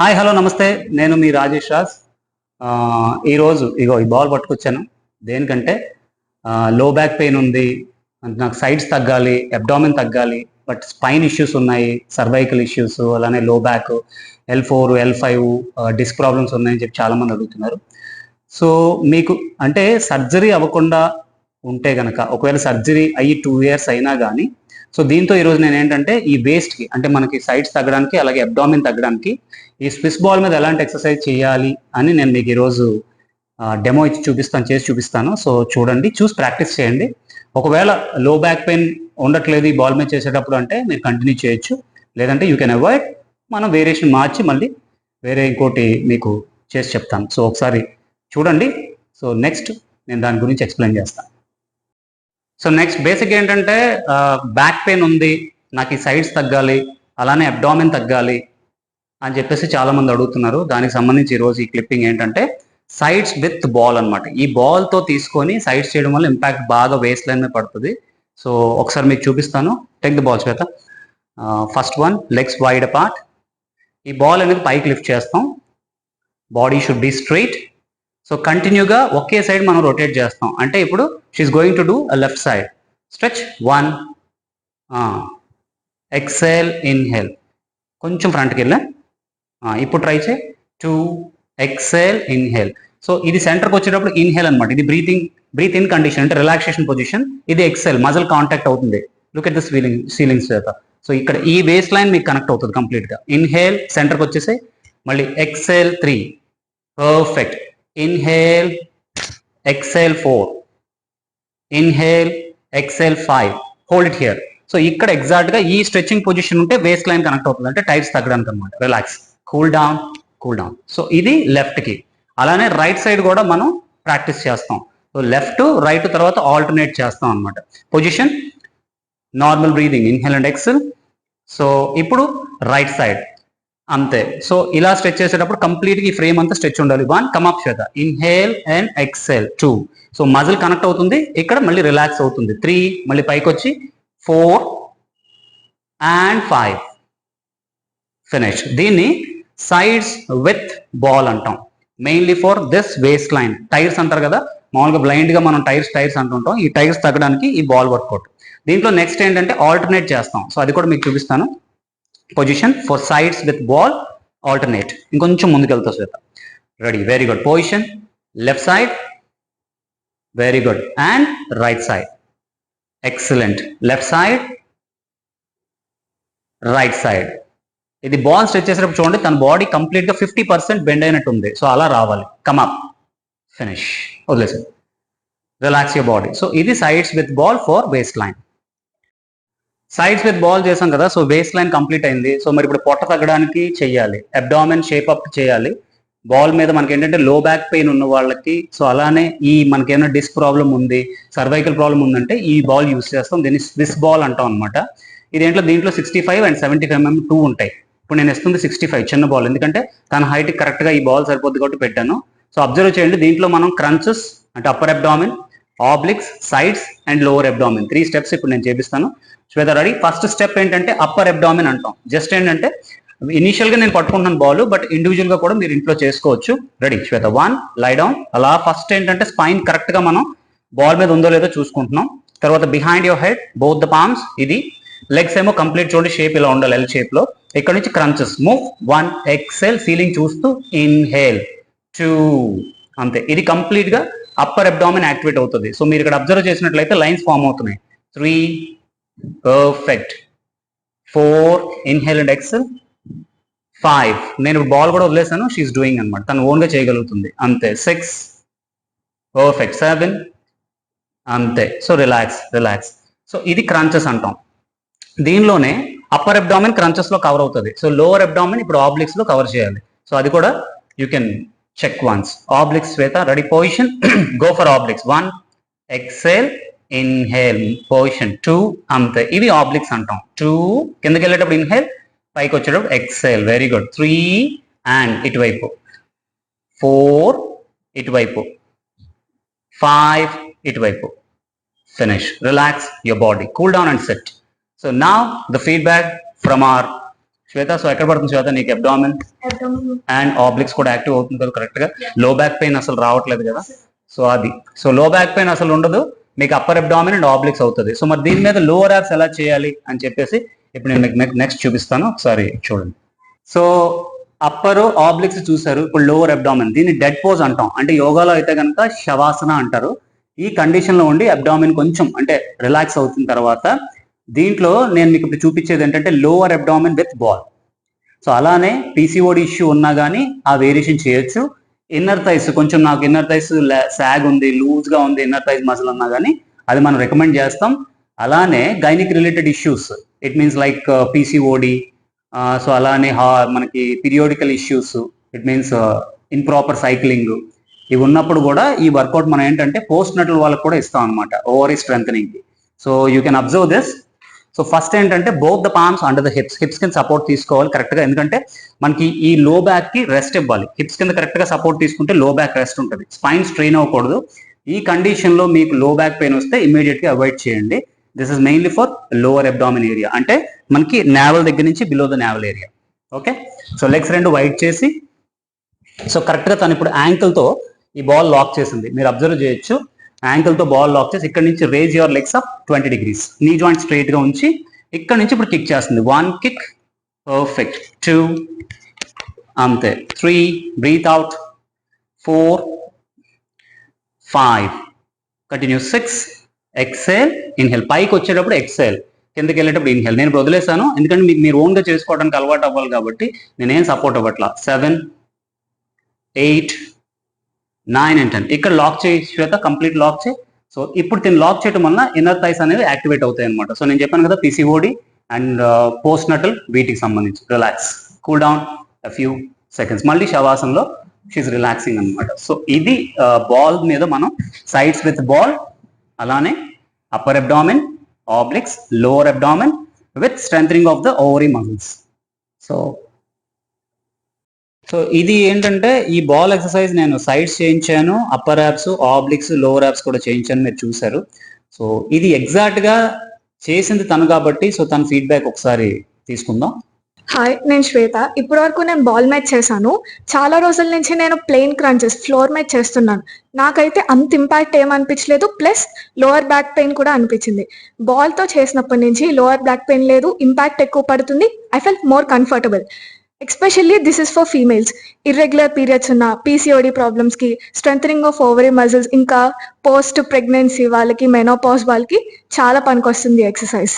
Hi hello నమస్తే. నేను మీ రాజేష్ రాజ్. ఈరోజు ఇగో ఈ బాల్ పట్టుకొచ్చాను. దేనికంటే లో బ్యాక్ పెయిన్ ఉంది అంటే నాకు సైడ్స్ తగ్గాలి అబ్డామిన్ తగ్గాలి బట్ స్పైన్ ఇష్యూస్ ఉన్నాయి సర్వైకల్ ఇష్యూస్ అలానే low back L four L five disc problems ఉన్నాయని చెప్పి చాలా మంది అడుగుతున్నారు. సో మీకు అంటే సర్జరీ అవ్వకుండా ఉంటే గనక ఒకవేళ సర్జరీ అయ్యి టూ ఇయర్స్ అయినా కానీ సో దీంతో ఈరోజు నేను ఏంటంటే ఈ వేస్ట్కి అంటే మనకి సైడ్స్ తగ్గడానికి అలాగే అబ్డామిన్ తగ్గడానికి ఈ స్విస్ బాల్ మీద ఎలాంటి ఎక్సర్సైజ్ చేయాలి అని నేను మీకు ఈరోజు డెమో ఇచ్చి చూపిస్తాను చేసి చూపిస్తాను. సో చూడండి చూసి ప్రాక్టీస్ చేయండి. ఒకవేళ లో బ్యాక్ పెయిన్ ఉండట్లేదు ఈ బాల్ మీద చేసేటప్పుడు అంటే మీరు కంటిన్యూ చేయొచ్చు. లేదంటే యూ కెన్ అవాయిడ్ మనం వేరియేషన్ మార్చి మళ్ళీ వేరే ఇంకోటి మీకు చేసి చెప్తాను. సో ఒకసారి చూడండి. సో నెక్స్ట్ నేను దాని గురించి ఎక్స్ప్లెయిన్ చేస్తాను. సో నెక్స్ట్ బేసిక్ ఏంటంటే బ్యాక్ పెయిన్ ఉంది నాకు ఈ సైడ్స్ తగ్గాలి అలానే అబ్డామిన్ తగ్గాలి అని చెప్పేసి చాలామంది అడుగుతున్నారు. దానికి సంబంధించి ఈరోజు ఈ క్లిప్పింగ్ ఏంటంటే సైడ్స్ విత్ బాల్ అన్నమాట. ఈ బాల్తో తీసుకొని సైడ్స్ చేయడం వల్ల ఇంపాక్ట్ బాగా వేస్ట్ లైన్ మీద పడుతుంది. సో ఒకసారి మీకు చూపిస్తాను. టెక్ ది బాల్ చేత first one legs wide apart ఈ బాల్ అనేది పైకి లిఫ్ట్ చేస్తాం. Body should be straight so కంటిన్యూగా ఒకే సైడ్ మనం రొటేట్ చేస్తాం. అంటే ఇప్పుడు she's going to do left side stretch one exhale inhale కొంచెం ఫ్రంట్కి వెళ్ళా. ఇప్పుడు ట్రై చేయి. టూ ఎక్సెల్ ఇన్హెల్ సో ఇది సెంటర్కి వచ్చేటప్పుడు ఇన్హెల్ అనమాట ఇది బ్రీతింగ్ బ్రీత్ ఇన్ కండిషన్ అంటే రిలాక్సేషన్ పొజిషన్ ఇది ఎక్సెల్ మజల్ కాంటాక్ట్ అవుతుంది. Look at the ceiling ceilings చేత సో ఇక్కడ ఈ వేస్ట్ లైన్ మీకు కనెక్ట్ అవుతుంది కంప్లీట్గా ఇన్హేల్ సెంటర్కి వచ్చేసి మళ్ళీ exhale three perfect inhale exhale four inhale exhale five hold it here so ఇక్కడ ఎగ్జాక్ట్గా ఈ స్ట్రెచింగ్ పొజిషన్ ఉంటే వేస్ట్ లైన్ కనెక్ట్ అవుతుంది. అంటే టైట్స్ తగ్గడానికి అనమాట relax cool down cool down so ఇది లెఫ్ట్కి. అలానే రైట్ సైడ్ కూడా మనం ప్రాక్టీస్ చేస్తాం. సో లెఫ్ట్ రైట్ తర్వాత ఆల్టర్నేట్ చేస్తాం అనమాట position normal breathing inhale and exhale so ఇప్పుడు రైట్ సైడ్ అంతే. సో ఇలా స్ట్రెచ్ చేసేటప్పుడు కంప్లీట్గా ఈ ఫ్రేమ్ అంతా స్ట్రెచ్ ఉండాలి. వన్ కమప్ చేత inhale and exhale. Two. So muscle connect అవుతుంది. ఇక్కడ మళ్ళీ రిలాక్స్ అవుతుంది. త్రీ మళ్ళీ పైకి వచ్చి ఫోర్ అండ్ ఫైవ్. ఫినిష్. దీన్ని సైడ్స్ విత్ బాల్ అంటాం. Mainly for this waist line. Tyres అంటారు కదా మామూలుగా బ్లైండ్గా మనం టైర్స్ టైర్స్ అంటుంటాం. ఈ టైర్స్ తగ్గడానికి ఈ బాల్ వర్కౌట్ దీంట్లో నెక్స్ట్ ఏంటంటే ఆల్టర్నేట్ చేస్తాం. సో అది కూడా మీకు చూపిస్తాను. Position for sides with ball alternate ఇంకొంచెం ముందుకెళ్తా Shweta. Ready very good position left side very good and right side excellent left side right side ఇది బాల్ స్ట్రెచ్ చేసేటప్పుడు చూడండి తన బాడీ కంప్లీట్గా ఫిఫ్టీ పర్సెంట్ బెండ్ అయినట్టు ఉంది. సో అలా రావాలి. కమప్ ఫినిష్ వదిలేసి రిలాక్స్ యువర్ బాడీ సో ఇది sides with ball for base line sides with ball చేసాం కదా సో బేస్ లైన్ కంప్లీట్ అయింది. సో మరి ఇప్పుడు పొట్ట తగ్గడానికి చేయాలి అబ్డామిన్ షేప్ అప్ చేయాలి. బాల్ మీద మనకి ఏంటంటే లో బ్యాక్ పెయిన్ ఉన్న వాళ్ళకి సో అలానే ఈ మనకి ఏమైనా డిస్క్ ప్రాబ్లం ఉంది సర్వైకల్ ప్రాబ్లం ఉందంటే ఈ బాల్ యూస్ చేస్తాం. దీన్ని స్విస్ బాల్ అంటాం అనమాట ఇదేంట్లో దీంట్లో sixty five and seventy five MM two ఉంటాయి. ఇప్పుడు నేను ఇస్తుంది సిక్స్టీ ఫైవ్ చిన్న బాల్ ఎందుకంటే తన హైట్ కరెక్ట్గా ఈ బాల్ సరిపోద్ది కాబట్టి పెట్టాను. సో అబ్జర్వ్ చేయండి దీంట్లో మనం క్రంచెస్ అంటే upper abdomen obliques sides and lower abdomen three steps ఇప్పుడు నేను చేపిస్తాను. శ్వేత రెడీ ఫస్ట్ స్టెప్ ఏంటంటే అప్పర్ అబ్డామిన్ అంటాం. జస్ట్ ఏంటంటే ఇనీషియల్గా నేను పట్టుకుంటున్నాను బాల్ బట్ ఇండివిజువల్గా కూడా మీరు ఇంట్లో చేసుకోవచ్చు. Ready Shweta one lie down అలా ఫస్ట్ ఏంటంటే స్పైన్ కరెక్ట్గా మనం బాల్ మీద ఉందో లేదో చూసుకుంటున్నాం. తర్వాత behind your head both the palms ఇది లెగ్స్ ఏమో కంప్లీట్ చూడండి షేప్ ఇలా ఉండాలి ఎల్ షేప్లో. ఇక్కడ నుంచి crunches move one exhale ceiling చూస్తూ ఇన్హేల్ టూ అంతే. ఇది కంప్లీట్గా అప్పర్ అబ్డామిన్ యాక్టివేట్ అవుతుంది. సో మీరు ఇక్కడ అబ్జర్వ్ చేసినట్లయితే లైన్స్ ఫామ్ అవుతున్నాయి. Three perfect four inhale and exhale five నేను బాల్ కూడా వదిలేసాను షీఈస్ డూయింగ్ అనమాట తను ఓన్గా చేయగలుగుతుంది. అంతే. సిక్స్ పర్ఫెక్ట్ సెవెన్ అంతే. సో రిలాక్స్ రిలాక్స్ సో ఇది క్రంచెస్ అంటాం. దీనిలోనే అప్పర్ అబ్డామిన్ క్రంచెస్లో కవర్ అవుతుంది. సో లోవర్ అబ్డామిన్ ఇప్పుడు ఆబ్లిక్స్లో కవర్ చేయాలి. సో అది కూడా you can check once obliques Shweta ready position go for obliques one exhale inhale position two అంతే ఇవి ఆబ్లిక్స్ అంటాం టూ కిందకి వెళ్ళేటప్పుడు ఇన్హేల్ పైకి వచ్చేటప్పుడు exhale very good three and ఇటువైపు ఫోర్ ఇటువైపు ఫైవ్ ఇటువైపు finish. Relax your body. Cool down and sit. So now the feedback from our Shweta so ఎక్కడ పడుతుంది శ్వేత? నీకు అబ్డామిన్ అండ్ ఆబ్లిక్స్ కూడా యాక్టివ్ అవుతుంది కదా కరెక్ట్గా? లో బ్యాక్ పెయిన్ అసలు రావట్లేదు కదా? సో అది. సో లో బ్యాక్ పెయిన్ అసలు ఉండదు. మీకు అప్పర్ అబ్డామిన్ అండ్ ఆబ్లిక్స్ అవుతుంది. సో మరి దీని మీద లోవర్ యాప్స్ ఎలా చేయాలి అని చెప్పేసి ఇప్పుడు నేను మీకు నెక్స్ట్ చూపిస్తాను. ఒకసారి చూడండి. సో అప్పర్ ఆబ్లిక్స్ చూసారు ఇప్పుడు లోవర్ అబ్డామిన్ దీన్ని డెడ్ పోజ్ అంటాం. అంటే యోగాలో అయితే కనుక శవాసన అంటారు. ఈ కండిషన్లో ఉండి అబ్డామిన్ కొంచెం అంటే రిలాక్స్ అవుతున్న తర్వాత దీంట్లో నేను మీకు ఇప్పుడు చూపించేది ఏంటంటే lower abdomen with ball so అలానే పీసీఓడి ఇష్యూ ఉన్నా కానీ ఆ వేరియేషన్ చేయొచ్చు. ఇన్నర్ థైస్ కొంచెం నాకు ఇన్నర్ థైస్ సాగ్ ఉంది లూజ్గా ఉంది ఇన్నర్ థైస్ మజిల్ అన్నా కానీ అది మనం రికమెండ్ చేస్తాం. అలానే gynaec related issues it means like PCOD so అలానే హా- మనకి periodical issues it means improper cycling ఇవి ఉన్నప్పుడు కూడా ఈ వర్కౌట్ మనం ఏంటంటే పోస్ట్ నటల్ వాళ్ళకి కూడా ఇస్తాం అనమాట ovary strength so you can observe this so first ఏంటంటే both the palms under the hips hips కింద సపోర్ట్ తీసుకోవాలి కరెక్ట్గా ఎందుకంటే మనకి ఈ లో బ్యాక్కి రెస్ట్ ఇవ్వాలి. హిప్స్ కింద కరెక్ట్గా సపోర్ట్ తీసుకుంటే లో బ్యాక్ రెస్ట్ ఉంటుంది. స్పైన్ స్ట్రెయిన్ అవ్వకూడదు. ఈ కండిషన్లో మీకు లో బ్యాక్ పెయిన్ వస్తే ఇమీడియట్గా అవాయిడ్ చేయండి. This is mainly for lower abdomen area అంటే మనకి నేవల్ దగ్గర నుంచి below the navel area okay so legs రెండు వైట్ చేసి సో కరెక్ట్గా తను ఇప్పుడు యాంకిల్తో ఈ బాల్ లాక్ చేసింది. మీరు అబ్జర్వ్ చేయొచ్చు. యాంకిల్తో బాల్ లాక్ చేసి ఇక్కడ నుంచి raise your legs up twenty degrees knee joint స్ట్రైట్గా ఉంచి ఇక్కడ నుంచి ఇప్పుడు కిక్ చేస్తుంది. వన్ కిక్ పర్ఫెక్ట్ టూ అంతే. Three breathe out four five continue six exhale inhale పైకి వచ్చేటప్పుడు ఎక్సెల్ కిందకి వెళ్ళేటప్పుడు ఇన్హెల్ నేను వదిలేసాను ఎందుకంటే మీకు మీరు ఓన్గా చేసుకోవడానికి అలవాటు అవ్వాలి కాబట్టి నేనేం support అవ్వట్లా. Seven eight nine and ten ఇక్కడ లాక్ చేయి శ్వేత కంప్లీట్ లాక్ చేయి. సో ఇప్పుడు దీన్ని లాక్ చేయడం వల్ల ఇన్నర్ థైస్ అనేవి యాక్టివేట్ అవుతాయి అనమాట సో నేను చెప్పాను కదా పిసిఓడి అండ్ పోస్ట్ నటల్ వీటికి సంబంధించి. Relax cool down few seconds మళ్ళీ శవాసంలో షీఈ్ రిలాక్సింగ్ అన్నమాట. సో ఇది uh, బాల్ మీద మనం సైడ్స్ విత్ బాల్ అలానే upper abdomen obliques lower abdomen with strength of the ovary muscles so so ఇది ఏంటంటే ఈ బాల్ ఎక్సర్సైజ్ నేను సైడ్స్ చేయించాను upper abs obliques lower abs కూడా చేయించాను మీరు చూసారు సో ఇది ఎగ్జాక్ట్గా చేసింది తను కాబట్టి సో తన ఫీడ్బ్యాక్ ఒకసారి తీసుకుందాం. హాయ్ నేను శ్వేత. ఇప్పటి వరకు నేను బాల్ మ్యాచ్ చేశాను. చాలా రోజుల నుంచి నేను ప్లెయిన్ క్రంచెస్ ఫ్లోర్ మ్యాచ్ చేస్తున్నాను. నాకైతే అంత ఇంపాక్ట్ ఏమనిపించలేదు ప్లస్ లోవర్ బ్యాక్ పెయిన్ కూడా అనిపించింది. బాల్తో చేసినప్పటి నుంచి లోవర్ బ్యాక్ పెయిన్ లేదు ఇంపాక్ట్ ఎక్కువ పడుతుంది. I feel more comfortable especially this is for females irregular periods ఉన్న పీసీఓడి ప్రాబ్లమ్స్కి స్ట్రెంథనింగ్ ఆఫ్ ఓవరీ మజిల్స్ ఇంకా పోస్ట్ ప్రెగ్నెన్సీ వాళ్ళకి మెనోపాజ్ వాళ్ళకి చాలా పనికొస్తుంది ఎక్సర్సైజ్